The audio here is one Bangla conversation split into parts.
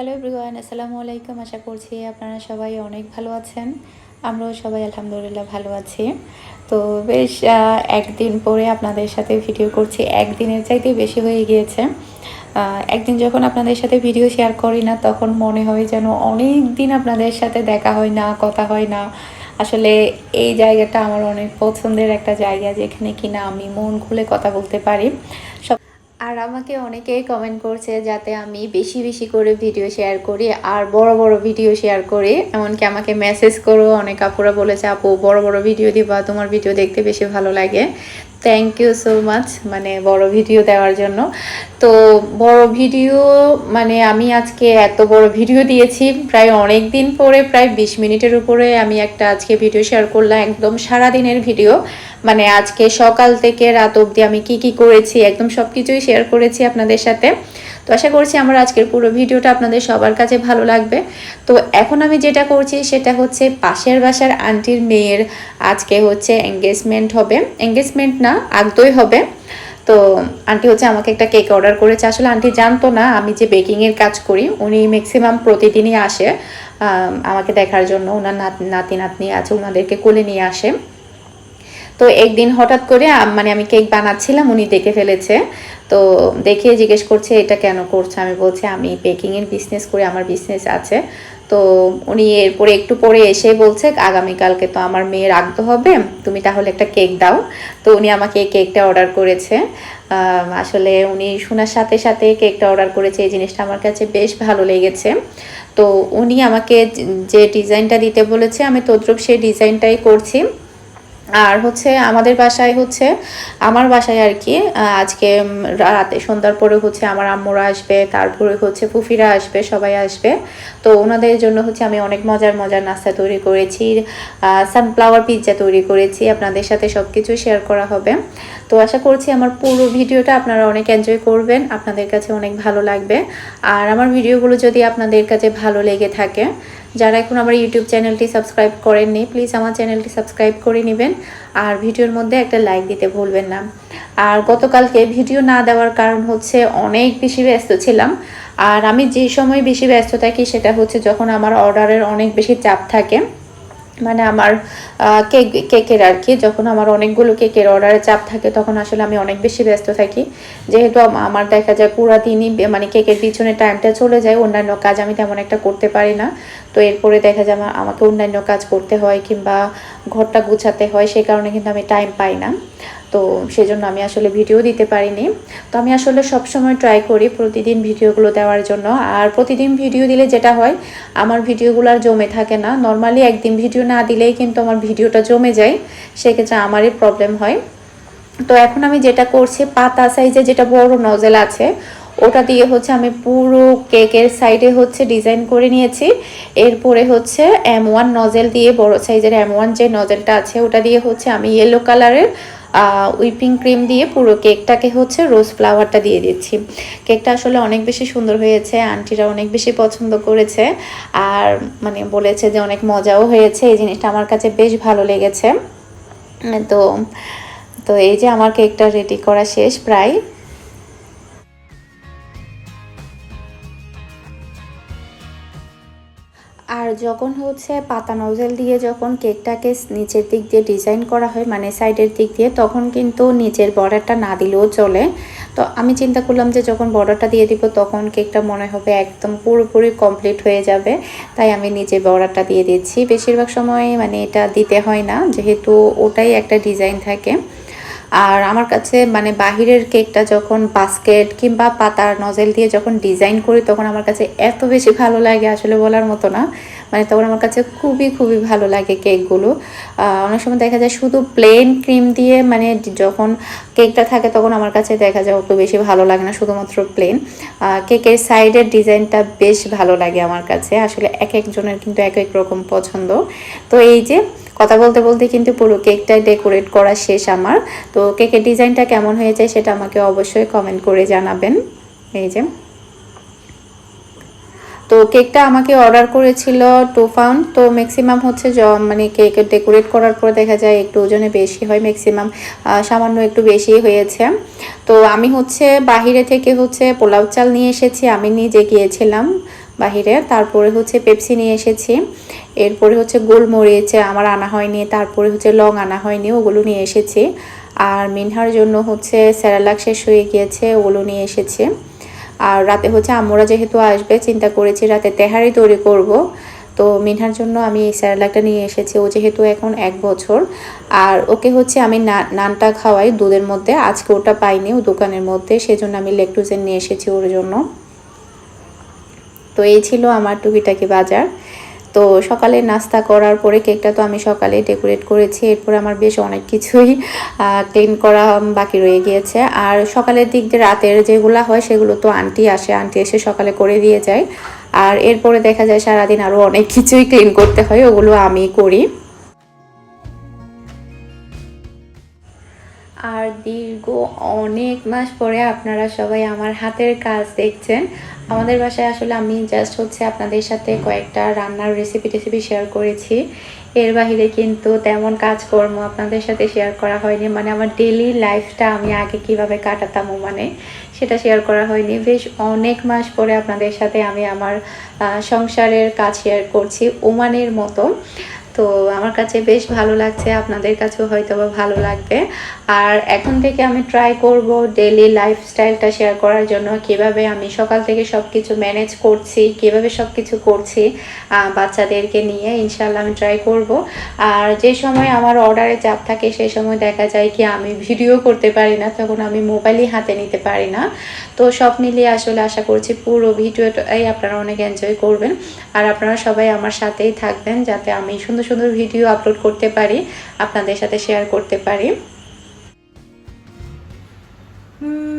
হ্যালো এভরিওয়ান আসসালামু আলাইকুম আশা করছি আপনারা সবাই অনেক ভালো আছেন। আমরাও সবাই আলহামদুলিল্লাহ ভালো আছি। তো বেশ একদিন পরে আপনাদের সাথে ভিডিও করছি। একদিনের চাইতে বেশি হয়ে গিয়েছে। একদিন যখন আপনাদের সাথে ভিডিও শেয়ার করি না, তখন মনে হয় যেন অনেক দিন আপনাদের সাথে দেখা হয় না, কথা হয় না। আসলে এই জায়গাটা আমার অনেক পছন্দের একটা জায়গা, যেখানে কিনা আমি মন খুলে কথা বলতে পারি। সব আর আমাকে অনেকেই কমেন্ট করছে যাতে আমি বেশি বেশি করে ভিডিও শেয়ার করি আর বড় বড় ভিডিও শেয়ার করি। এমনকি আমাকে মেসেজ করো অনেক আপুরা বলেছে, আপু, বড় বড় ভিডিও দিবা, তোমার ভিডিও দেখতে বেশি ভালো লাগে। থ্যাংক ইউ সো মাচ মানে বড় ভিডিও দেওয়ার জন্য। তো বড় ভিডিও মানে আমি আজকে এত বড় ভিডিও দিয়েছি, প্রায় অনেক দিন পরে, প্রায় বিশ মিনিটের উপরে আমি একটা আজকে ভিডিও শেয়ার করলাম, একদম সারা দিনের ভিডিও মানে আজকে সকাল থেকে রাত অবধি আমি কি কি করেছি, একদম সব কিছুই শেয়ার করেছি আপনাদের সাথে। তো আশা করছি আমার আজকের পুরো ভিডিওটা আপনাদের সবার কাছে ভালো লাগবে। তো এখন আমি যেটা করছি সেটা হচ্ছে পাশের বাসার আন্টির মেয়ের আজকে হচ্ছে এঙ্গেজমেন্ট হবে। এঙ্গেজমেন্ট না, আগদই হবে। তো আন্টি হচ্ছে আমাকে একটা কেক অর্ডার করেছে। আসলে আন্টি জানতো না আমি যে বেকিংয়ের কাজ করি, উনি ম্যাক্সিমাম প্রতিদিনই আসে। আমাকে দেখার জন্য, ওনার নাতি নাতনি আছে, ওনাদেরকে কোলে নিয়ে আসে। তো একদিন হঠাৎ করে মানে আমি কেক বানাচ্ছিলাম, উনি দেখে ফেলেছে। তো দেখে জিজ্ঞেস করছে, এটা কেন করছে? আমি বলছি, আমি বেকিংয়ের বিজনেস করে, আমার বিজনেস আছে। তো উনি এরপরে একটু পরে এসে বলছে, আগামীকালকে তো আমার মেয়ের আগ্রহ হবে, তুমি তাহলে একটা কেক দাও। তো উনি আমাকে এই কেকটা অর্ডার করেছে। আসলে উনি শোনার সাথে সাথে কেকটা অর্ডার করেছে, এই জিনিসটা আমার কাছে বেশ ভালো লেগেছে। তো উনি আমাকে যে ডিজাইনটা দিতে বলেছে, আমি তদ্রুপ সেই ডিজাইনটাই করছি। আর হচ্ছে আমাদের বাসায় হচ্ছে, আমার বাসায় আর কি আজকে রাতে, সন্ধ্যার পরে হচ্ছে আমার আম্মুরা আসবে, তারপরে হচ্ছে ফুফিরা আসবে, সবাই আসবে। তো ওনাদের জন্য হচ্ছে আমি অনেক মজার মজার নাস্তা তৈরি করেছি সানফ্লাওয়ার পিৎজা তৈরি করেছি, আপনাদের সাথে সব কিছু শেয়ার করা হবে। তো আশা করছি আমার পুরো ভিডিওটা আপনারা অনেক এনজয় করবেন, আপনাদের কাছে অনেক ভালো লাগবে। আর আমার ভিডিওগুলো যদি আপনাদের কাছে ভালো লেগে থাকে যারা এখন আমার ইউটিউব চ্যানেলটি সাবস্ক্রাইব করেননি প্লিজ আমার চ্যানেলটি সাবস্ক্রাইব করে নেবেন আর ভিডিওর মধ্যে একটা লাইক দিতে ভুলবেন না। আর গতকালকে ভিডিও না দেওয়ার কারণ হচ্ছে অনেক বেশি ব্যস্ত ছিলাম। আর আমি যে সময় বেশি ব্যস্ত থাকি সেটা হচ্ছে যখন আমার অর্ডারের অনেক বেশি চাপ থাকে। মানে আমার কেক, কেকের আর কি যখন আমার অনেকগুলো কেকের অর্ডারে চাপ থাকে, তখন আসলে আমি অনেক বেশি ব্যস্ত থাকি। যেহেতু আমার দেখা যায় পুরো দিনই মানে কেকের পিছনে টাইমটা চলে যায়, অন্যান্য কাজ আমি তেমন একটা করতে পারি না। তো এরপরে দেখা যায় আমার আমাকে অন্যান্য কাজ করতে হয় কিংবা ঘরটা গুছাতে হয় সেই কারণে কিন্তু আমি টাইম পাই না। তো সেজন্য আমি আসলে ভিডিও দিতে পারিনি। তো আমি আসলে সব সময় ট্রাই করি প্রতিদিন ভিডিওগুলো দেওয়ার জন্য। আর প্রতিদিন ভিডিও দিলে যেটা হয়, আমার ভিডিওগুলো আর জমে থাকে না। নর্মালি একদিন ভিডিও না দিলেই কিন্তু আমার ভিডিওটা জমে যায়। সেক্ষেত্রে আমারই প্রবলেম হয়। তো এখন আমি যেটা করছি, পাতা সাইজে যেটা বড় নজেল আছে, ওটা দিয়ে হচ্ছে আমি পুরো কেকের সাইডে হচ্ছে ডিজাইন করে নিয়েছি। এরপরে হচ্ছে এম ওয়ান নজেল দিয়ে, বড় সাইজের এম ওয়ান যে নজেলটা আছে, ওটা দিয়ে হচ্ছে আমি ইয়েলো কালারের উইপিং ক্রিম দিয়ে পুরো কেকটাকে হচ্ছে রোজ ফ্লাওয়ারটা দিয়ে দিচ্ছি। কেকটা আসলে অনেক বেশি সুন্দর হয়েছে আন্টিরা অনেক বেশি পছন্দ করেছে। আর মানে বলেছে যে অনেক মজাও হয়েছে, এই জিনিসটা আমার কাছে বেশ ভালো লেগেছে। তো তো এই যে আমার কেকটা রেডি করা শেষ প্রায়। আর যখন হচ্ছে পাতা নজেল দিয়ে যখন কেকটাকে নিচের দিক দিয়ে ডিজাইন করা হয় মানে সাইডের দিক দিয়ে, তখন কিন্তু নিচের বর্ডারটা না দিলেও চলে। তো আমি চিন্তা করলাম যে যখন বর্ডারটা দিয়ে দিব, তখন কেকটা মনে হবে একদম পুরোপুরি কমপ্লিট হয়ে যাবে। তাই আমি নিচে বর্ডারটা দিয়ে দিচ্ছি। বেশিরভাগ সময় মানে এটা দিতে হয় না, যেহেতু ওটাই একটা ডিজাইন থাকে। আর আমার কাছে মানে বাহিরের কেকটা যখন বাস্কেট কিংবা পাতার নজেল দিয়ে যখন ডিজাইন করি, তখন আমার কাছে এত বেশি ভালো লাগে আসলে বলার মতো না। মানে তখন আমার কাছে খুবই খুবই ভালো লাগে কেকগুলো। অনেক সময় দেখা যায় শুধু প্লেন ক্রিম দিয়ে মানে যখন কেকটা থাকে তখন আমার কাছে দেখা যায় অত বেশি ভালো লাগে না, শুধুমাত্র প্লেন কেকের সাইডের ডিজাইনটা বেশ ভালো লাগে আমার কাছে। আসলে এক একজনের কিন্তু এক এক রকম পছন্দ। তো এই যে কথা বলতে বলতে কিন্তু পুরো কেকটাই ডেকোরেট করা শেষ আমার। তো কেকের ডিজাইনটা কেমন হয়েছে সেটা আমাকে অবশ্যই কমেন্ট করে জানাবেন। এই যে তো কেকটা আমাকে অর্ডার করেছিল টু পাউন্ড, তো ম্যাক্সিমাম হচ্ছে মানে কেক ডেকোরেট করার পর দেখা যায় একটু ওজনে বেশি হয় ম্যাক্সিমাম সামান্য একটু বেশি হয়েছে। তো আমি হচ্ছে বাহিরে থেকে হচ্ছে পোলাও চাল নিয়ে এসেছি, আমি নিজে গিয়েছিলাম বাহিরে, তারপরে হচ্ছে পেপসি নিয়ে এসেছি, এরপরে হচ্ছে গোলমরিচ আমার আনা হয়নি, তারপরে হচ্ছে লং আনা হয়নি, ওগুলো নিয়ে এসেছি। আর মিনহার জন্য হচ্ছে স্যারালাক শেষ হয়ে গিয়েছে, ওগুলো নিয়ে এসেছি। আর রাতে হচ্ছে আম্মুরা যেহেতু আসবে, চিন্তা করেছি রাতে তেহারি তৈরি করব। তো মিনহার জন্য আমি এই স্যারালাকটা নিয়ে এসেছি। ও যেহেতু এখন এক বছর, আর ওকে হচ্ছে আমি নানটা খাওয়াই দুধের মধ্যে। আজকে ওটা পাইনি ও দোকানের মধ্যে, সেজন্য আমি লেকটুজেন নিয়ে এসেছি ওর জন্য। তো এই ছিল আমার টুকিটাকি বাজার। তো সকালে নাস্তা করার পরে কেকটা তো আমি সকালে ডেকোরেট করেছি। এরপর আমার বেশ অনেক কিছুই ক্লিন করা বাকি রয়ে গিয়েছে। আর সকালের দিক দিয়ে রাতের যেগুলো হয় সেগুলো তো আন্টি আসে, আন্টি এসে সকালে করে দিয়ে যায়। আর এরপরে দেখা যায় সারাদিন আরও অনেক কিছুই ক্লিন করতে হয়, ওগুলো আমি করি। আর দীর্ঘ অনেক মাস পরে আপনারা সবাই আমার হাতের কাজ দেখছেন। আমাদের বাসায় আসলে আমি জাস্ট হচ্ছে আপনাদের সাথে কয়েকটা রান্নার রেসিপি টেসিপি শেয়ার করেছি। এর বাহিরে কিন্তু তেমন কাজকর্ম আপনাদের সাথে শেয়ার করা হয়নি। মানে আমার ডেলি লাইফটা আমি আগে কীভাবে কাটাতাম মানে সেটা শেয়ার করা হয়নি। বেশ অনেক মাস পরে আপনাদের সাথে আমি আমার সংসারের কাজ শেয়ার করছি, ওমানের মতো। তো আমার কাছে বেশ ভালো লাগছে, আপনাদের কাছেও হয়তো ভালো লাগবে। আর এখন থেকে আমি ট্রাই করব ডেলি লাইফস্টাইলটা শেয়ার করার জন্য, কীভাবে আমি সকাল থেকে সব কিছু ম্যানেজ করছি, কীভাবে সব কিছু করছি বাচ্চাদেরকে নিয়ে ইনশাল্লাহ আমি ট্রাই করব। আর যে সময় আমার অর্ডারে চাপ থাকে সেই সময় দেখা যায় কি আমি ভিডিও করতে পারি না, তখন আমি মোবাইলই হাতে নিতে পারি না। তো সব মিলিয়ে আসলে আশা করছি পুরো ভিডিওটাই আপনারা অনেক এনজয় করবেন। আর আপনারা সবাই আমার সাথেই থাকবেন, যাতে আমি সুন্দর সুন্দর ভিডিও আপলোড করতে পারি আপনাদের সাথে শেয়ার করতে পারি। Dun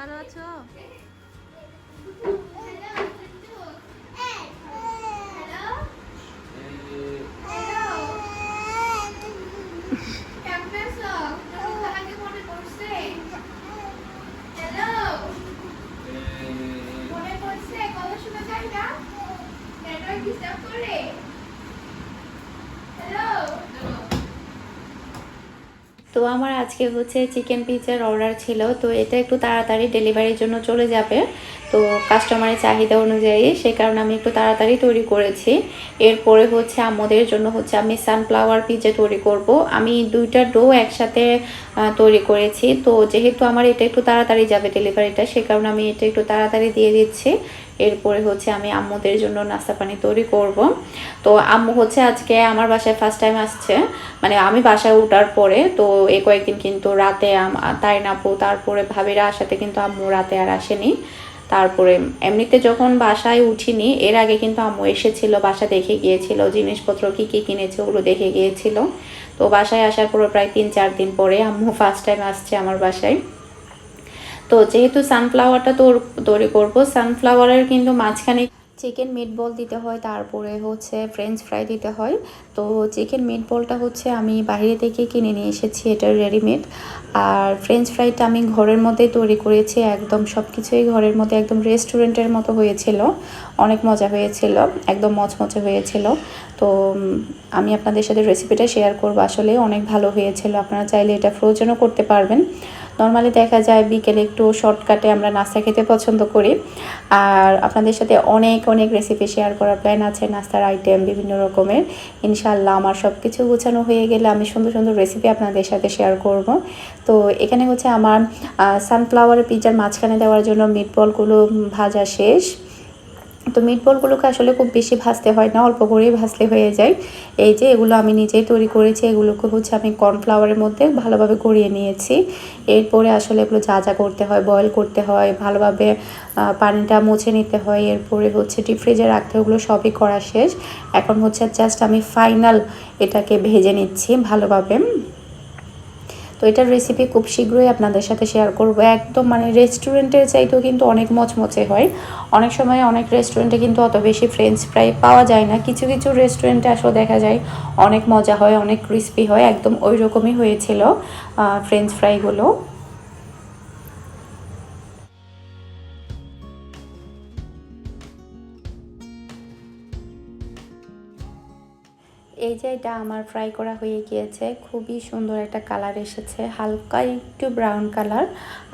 ভালো আছো তো আজকে হচ্ছে চিকেন পিৎজার অর্ডার ছিল, তো এটা একটু তাড়াতাড়ি ডেলিভারির জন্য চলে যাবে। তো কাস্টমারের চাহিদা অনুযায়ী সে কারণে আমি একটু তাড়াতাড়ি তৈরি করেছি। এরপরে হচ্ছে আমাদের জন্য হচ্ছে আমি সানফ্লাওয়ার পিৎজা তৈরি করব। আমি দুইটা ডো একসাথে তৈরি করেছি। তো যেহেতু আমার এটা একটু তাড়াতাড়ি যাবে ডেলিভারিটা সে কারণে আমি এটা একটু তাড়াতাড়ি দিয়ে দিচ্ছি। এরপরে হচ্ছে আমি আম্মুদের জন্য নাস্তা পানি তৈরি করব। তো আম্মু হচ্ছে আজকে আমার বাসায় ফার্স্ট টাইম আসছে। মানে আমি বাসায় ওঠার পরে তো এই কয়েকদিন কিন্তু রাতে তাই নাপু তারপরে ভাবিরা আসাতে কিন্তু আম্মু রাতে আর আসেনি। তারপরে এমনিতে যখন বাসায় উঠিনি, এর আগে কিন্তু আম্মু এসেছিল, বাসা দেখে গিয়েছিল, জিনিসপত্র কি কি কিনেছে ওগুলো দেখে গিয়েছিল। তো বাসায় আসার পরে প্রায় তিন চার দিন পরে আম্মু ফার্স্ট টাইম আসছে আমার বাসায়। তো যেহেতু সানফ্লাওয়ারটা তোর, তৈরি করব সানফ্লাওয়ারের কিন্তু মাঝখানে চিকেন মিট বল দিতে হয়, তারপরে হচ্ছে ফ্রেঞ্চ ফ্রাই দিতে হয়। তো চিকেন মিট বলটা হচ্ছে আমি বাইরে থেকে কিনে নিয়ে এসেছি, এটা রেডিমেড আর ফ্রেঞ্চ ফ্রাইটা আমি ঘরের মধ্যে তৈরি করেছি, একদম সব কিছুই ঘরের মধ্যে, একদম রেস্টুরেন্টের মতো হয়েছিল। অনেক মজা হয়েছিল, একদম মচমচে হয়েছিল। তো আমি আপনাদের সাথে রেসিপিটা শেয়ার করব। আসলে অনেক ভালো হয়েছিল, আপনারা চাইলে এটা ফ্রোজেনও করতে পারবেন। নর্মালি দেখা যায় বিকেলে একটু শর্টকাটে আমরা নাস্তা খেতে পছন্দ করি। আর আপনাদের সাথে অনেক অনেক রেসিপি শেয়ার করার প্ল্যান আছে, নাস্তার আইটেম বিভিন্ন রকমের। ইনশাল্লাহ আমার সব কিছু গুছানো হয়ে গেলে আমি সুন্দর সুন্দর রেসিপি আপনাদের সাথে শেয়ার করব। তো এখানে হচ্ছে আমার সানফ্লাওয়ার পিজার মাঝখানে দেওয়ার জন্য মিটবলগুলো ভাজা শেষ। তো মিটবলগুলোকে আসলে খুব বেশি ভাজতে হয় না, অল্প করেই ভাজলে হয়ে যায়। এই যে এগুলো আমি নিজেই তৈরি করেছি, এগুলোকে হচ্ছে আমি কর্নফ্লাওয়ারের মধ্যে ভালোভাবে গড়িয়ে নিয়েছি। এরপরে আসলে এগুলো যা যা করতে হয় বয়েল করতে হয়, ভালোভাবে পানিটা মুছে নিতে হয়, এরপরে হচ্ছে ডিপ ফ্রিজে রাখতে ওগুলো সবই করা শেষ। এখন হচ্ছে জাস্ট আমি ফাইনাল এটাকে ভেজে নিচ্ছি ভালোভাবে। তো এটার রেসিপি খুব শীঘ্রই আপনাদের সাথে শেয়ার করব। একদম মানে রেস্টুরেন্টের চাইতেও কিন্তু অনেক মচমচে হয়। অনেক সময় অনেক রেস্টুরেন্টে কিন্তু অত বেশি ফ্রেঞ্চ ফ্রাই পাওয়া যায় না। কিছু কিছু রেস্টুরেন্টে আসলে দেখা যায় অনেক মজা হয়, অনেক ক্রিস্পি হয়। একদম ওই রকমই হয়েছিল ফ্রেঞ্চ ফ্রাইগুলো এই যে এটা আমার ফ্রাই করা হয়ে গিয়েছে, খুবই সুন্দর একটা কালার এসেছে, হালকা একটু ব্রাউন কালার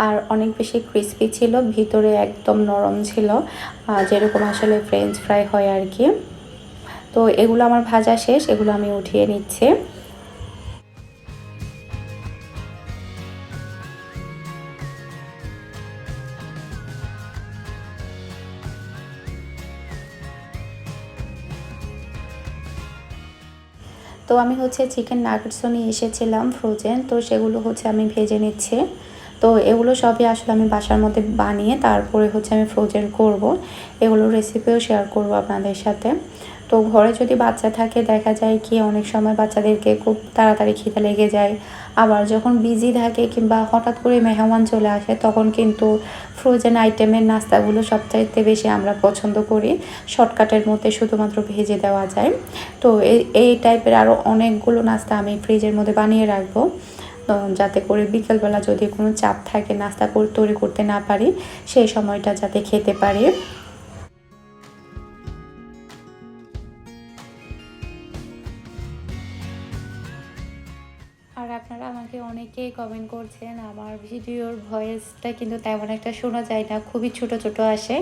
আর অনেক বেশি ক্রিস্পি ছিল, ভিতরে একদম নরম ছিল যেরকম আসলে ফ্রেঞ্চ ফ্রাই হয় আর কি। তো এগুলো আমার ভাজা শেষ, এগুলো আমি উঠিয়ে নিচ্ছি। তো আমি হচ্ছে চিকেন নাগেটসও নিয়ে এসেছিলাম ফ্রোজেন তো সেগুলো হচ্ছে আমি ভেজে নিচ্ছি। তো এগুলো সবই আসলে আমি বাসার মধ্যে বানিয়ে তারপরে হচ্ছে আমি ফ্রোজেন করব। এগুলোর রেসিপিও শেয়ার করব আপনাদের সাথে। তো ঘরে যদি বাচ্চা থাকে, দেখা যায় কি অনেক সময় বাচ্চাদেরকে খুব তাড়াতাড়ি খিদে লেগে যায়। আবার যখন বিজি থাকে কিংবা হঠাৎ করে মেহমান চলে আসে, তখন কিন্তু ফ্রোজেন আইটেমের নাস্তাগুলো সবচাইতে বেশি আমরা পছন্দ করি। শর্টকাটের মধ্যে শুধুমাত্র ভেজে দেওয়া যায়। তো এই টাইপের আরও অনেকগুলো নাস্তা আমি ফ্রিজের মধ্যে বানিয়ে রাখব। যাতে করে বিকেলবেলা যদি কোনো চাপ থাকে, নাস্তা তৈরি করতে না পারি, সেই সময়টা যাতে খেতে পারি। অনেকেই কমেন্ট করছেন, আমার ভিডিওর ভয়েসটা কিন্তু তেমন একটা শোনা যায় না, খুবই ছোট ছোট আসে।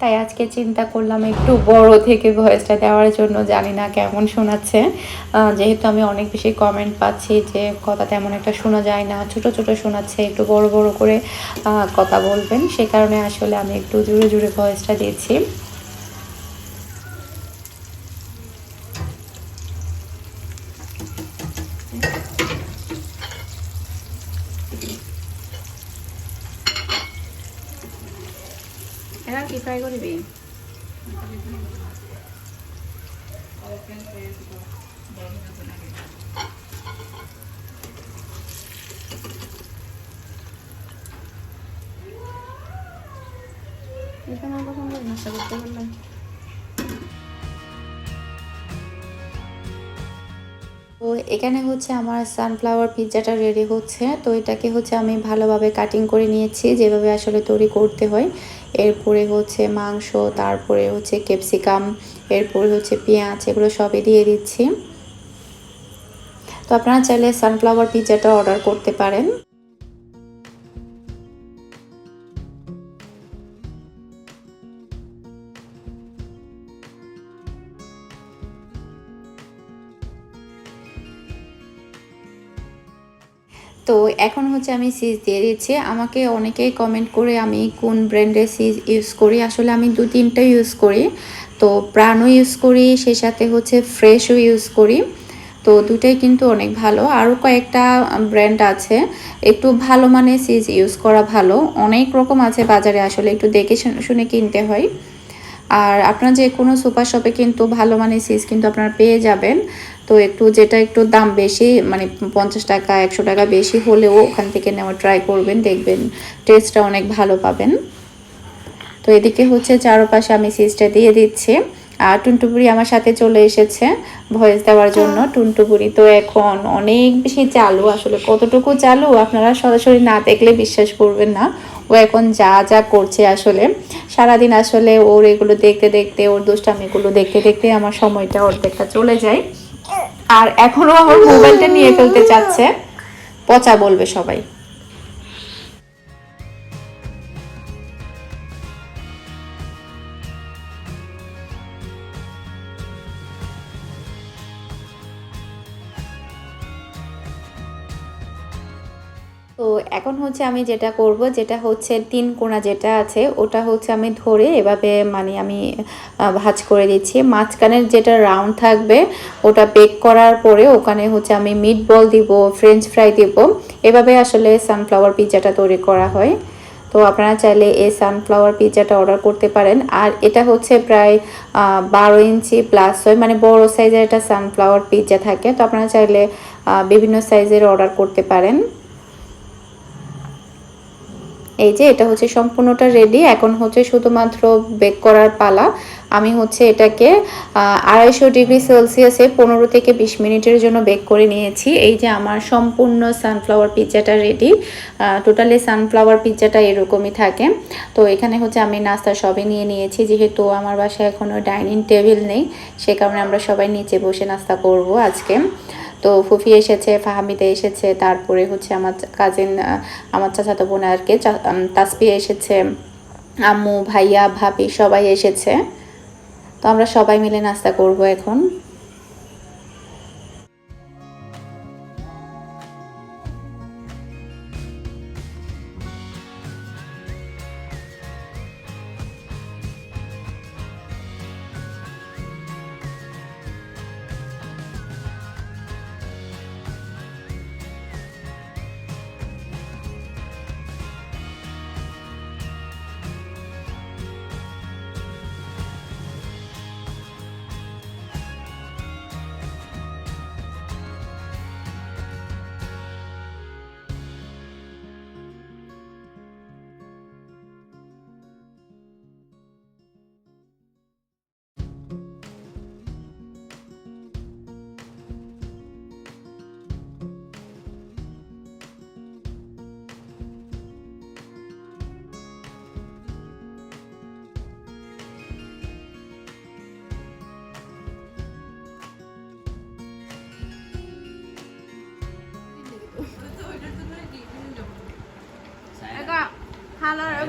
তাই আজকে চিন্তা করলাম একটু বড় থেকে ভয়েসটা দেওয়ার জন্য, জানি না কেমন শোনাচ্ছে। যেহেতু আমি অনেক বেশি কমেন্ট পাচ্ছি যে কথা তেমন একটা শোনা যায় না, ছোট ছোট শোনাচ্ছে, একটু বড় বড় করে কথা বলবেন। সে কারণে আসলে আমি একটু জুড়ে জুড়ে ভয়েসটা দিয়েছি কি ফ্রাই করবি এটা আমার পছন্দ নাস্তা করতে পারলাম এখানে হচ্ছে আমার সানফ্লাওয়ার পিৎজাটা রেডি হচ্ছে। তো এটাকে হচ্ছে আমি ভালোভাবে কাটিং করে নিয়েছি, যেভাবে আসলে তৈরি করতে হয়। এরপরে হচ্ছে মাংস, তারপরে হচ্ছে ক্যাপসিকাম এরপরে হচ্ছে পেঁয়াজ, এগুলো সবই দিয়ে দিচ্ছি। তো আপনারা চাইলে সানফ্লাওয়ার পিৎজাটা অর্ডার করতে পারেন। তো এখন হচ্ছে আমি সিজ দিয়ে দিচ্ছি। আমাকে অনেকেই কমেন্ট করে আমি কোন ব্র্যান্ডের সিজ ইউজ করি। আসলে আমি দু তিনটা ইউজ করি। তো প্রাণও ইউজ করি সেই সাথে হচ্ছে ফ্রেশও ইউজ করি। তো দুটাই কিন্তু অনেক ভালো। আরও কয়েকটা ব্র্যান্ড আছে। একটু ভালো মানের সিজ ইউজ করা ভালো। অনেক রকম আছে বাজারে আসলে। একটু দেখে শুনে কিনতে হয়। আর আপনার যে কোনো সুপার শপে কিন্তু ভালো মানের সিজ কিন্তু আপনারা পেয়ে যাবেন। তো একটু যেটা একটু দাম বেশি মানে পঞ্চাশ টাকা একশো টাকা বেশি হলেও ওখান থেকে নেওয়া ট্রাই করবেন দেখবেন টেস্টটা অনেক ভালো পাবেন। তো এদিকে হচ্ছে চারপাশে আমি সিজটা দিয়ে দিচ্ছি। আর টুনটুপুরি আমার সাথে চলে এসেছে ভয়েস দেওয়ার জন্য। টুনটুপুরি তো এখন অনেক বেশি চালু আসলে কতটুকু চালু আপনারা সরাসরি না দেখলে বিশ্বাস করবেন না। ও এখন যা যা করছে আসলে, সারাদিন আসলে ওর এগুলো দেখতে দেখতে, ওর দুষ্টামিগুলো দেখতে দেখতে আমার সময়টা অর্ধেকটা চলে যায়। আর এখনও আমার মোবাইলটা নিয়ে ফেলতে চাচ্ছে। পচা বলবে সবাই। এখন হচ্ছে আমি যেটা করব, যেটা হচ্ছে তিন কোণা যেটা আছে, ওটা হচ্ছে আমি ধরে এভাবে মানে আমি ভাজ করে দিচ্ছি। মাঝখানের যেটা রাউন্ড থাকবে, ওটা বেক করার পরে ওখানে হচ্ছে আমি মিট বল দিব, ফ্রেঞ্চ ফ্রাই দিব। এভাবে আসলে সানফ্লাওয়ার পিৎজাটা তৈরি করা হয়। তো আপনারা চাইলে এই সানফ্লাওয়ার পিৎজাটা অর্ডার করতে পারেন। আর এটা হচ্ছে প্রায় বারো ইঞ্চি প্লাস হয় মানে বড় সাইজের একটা সানফ্লাওয়ার পিৎজা থাকে। তো আপনারা চাইলে বিভিন্ন সাইজের অর্ডার করতে পারেন। এই যে এটা হচ্ছে সম্পূর্ণটা রেডি এখন হচ্ছে শুধুমাত্র বেক করার পালা। আমি হচ্ছে এটাকে আড়াইশো ডিগ্রি সেলসিয়াসে পনেরো থেকে বিশ মিনিটের জন্য বেক করে নিয়েছি। এই যে আমার সম্পূর্ণ সানফ্লাওয়ার পিৎজাটা রেডি টোটালি সানফ্লাওয়ার পিৎজাটা এরকমই থাকে। তো এখানে হচ্ছে আমি নাস্তা সবই নিয়ে নিয়েছি, যেহেতু আমার বাসায় এখনও ডাইনিং টেবিল নেই, সে কারণে আমরা সবাই নিচে বসে নাস্তা করব আজকে। তো ফুফি এসেছে, ফাহামিদা এসেছে, তারপরে হচ্ছে আমার কাজিন আমার চাচাতো বোন আর কি তাসপি এসেছে, আম্মু, ভাইয়া, ভাবি সবাই এসেছে। তো আমরা সবাই মিলে নাস্তা করব এখন।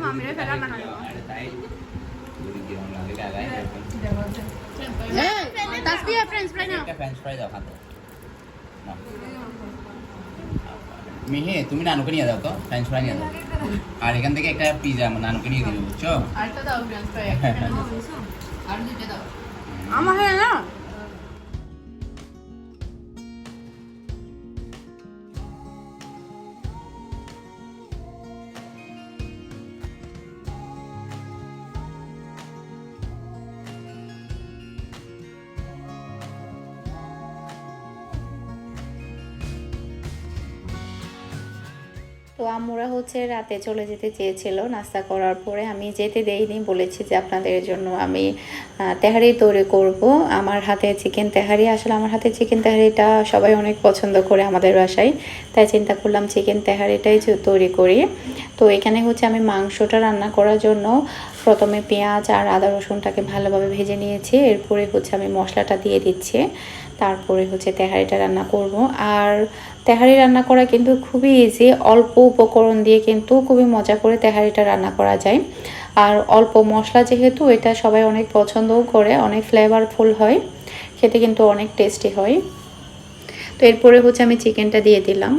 মামিরে ফেলা বানানো তাসবিয়া ফ্রেঞ্চ ফ্রাই না ফ্রেঞ্চ ফ্রাই দাও খাতে মিহি তুমি নানুকে নিয়ে যাও তো ফ্রেঞ্চ ফ্রাই নিয়ে যাও আর এখান থেকে একটা পিজা নানুকে নিয়ে দিবে বুঝছ? আরেকটা দাও ফ্রেঞ্চ ফ্রাই আর দুইটা দাও। আমার হ্যাঁ না আম্মুরা হচ্ছে রাতে চলে যেতে চেয়েছিল নাস্তা করার পরে। আমি যেতে দেইনি, বলেছি যে আপনাদের জন্য আমি তেহারি তৈরি করব। আমার হাতে চিকেন তেহারি। আসলে আমার হাতে চিকেন তেহারিটা সবাই অনেক পছন্দ করে আমাদের বাসায়। তাই চিন্তা করলাম চিকেন তেহারিটাই তৈরি করি। তো এখানে হচ্ছে আমি মাংসটা রান্না করার জন্য প্রথমে পেঁয়াজ আর আদা রসুনটাকে ভালোভাবে ভেজে নিয়েছি। এরপরে হচ্ছে আমি মশলাটা দিয়ে দিচ্ছি। তারপরে হচ্ছে তেহারিটা রান্না করব। আর তেহারি রান্না করা কিন্তু খুবই ইজি অল্প উপকরণ দিয়ে কিন্তু খুবই মজা করে তেহারিটা রান্না করা যায়। আর অল্প মশলা যেহেতু, এটা সবাই অনেক পছন্দও করে, অনেক ফ্লেভারফুল হয়, খেতে কিন্তু অনেক টেস্টি হয়। তো এরপরে হচ্ছে আমি চিকেনটা দিয়ে দিলাম।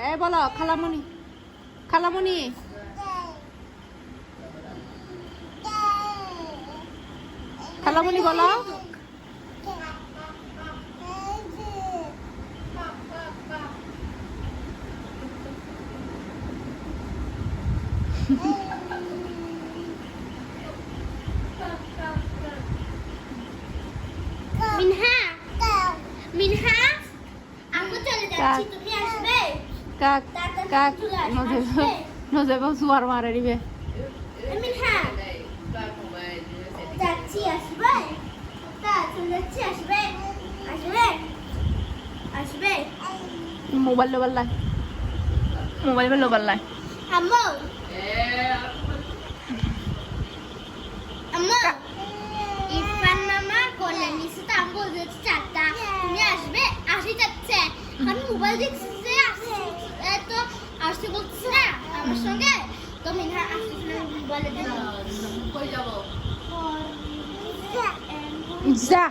এই বলো খালামণি খালামণি খালামণি বলো মিনহা মিনহা আমি চলে যাচ্ছি কাক। তুমি আসবে কাক তাড়াতাড়ি নজেব আসবে। নজেব সুয়ার মারে দিবে মিনহা যাচ্ছি আসবে তা চলে যাচ্ছি আসবে আসবে আসবে মোবাইল লোবাইল লাই মোবাইল লোবাইল লাই আম্মু আম্মু ইরফান মামা কোলে নিচে তো আমি বলতে যাচ্ছি চারটা তুমি আসবে আসি যাচ্ছে আমি মোবাইল দেখছি যে আসছে এ তো আসতে বলছি না আমার সঙ্গে তো মিনহা আসতে মোবাইলে দিল যা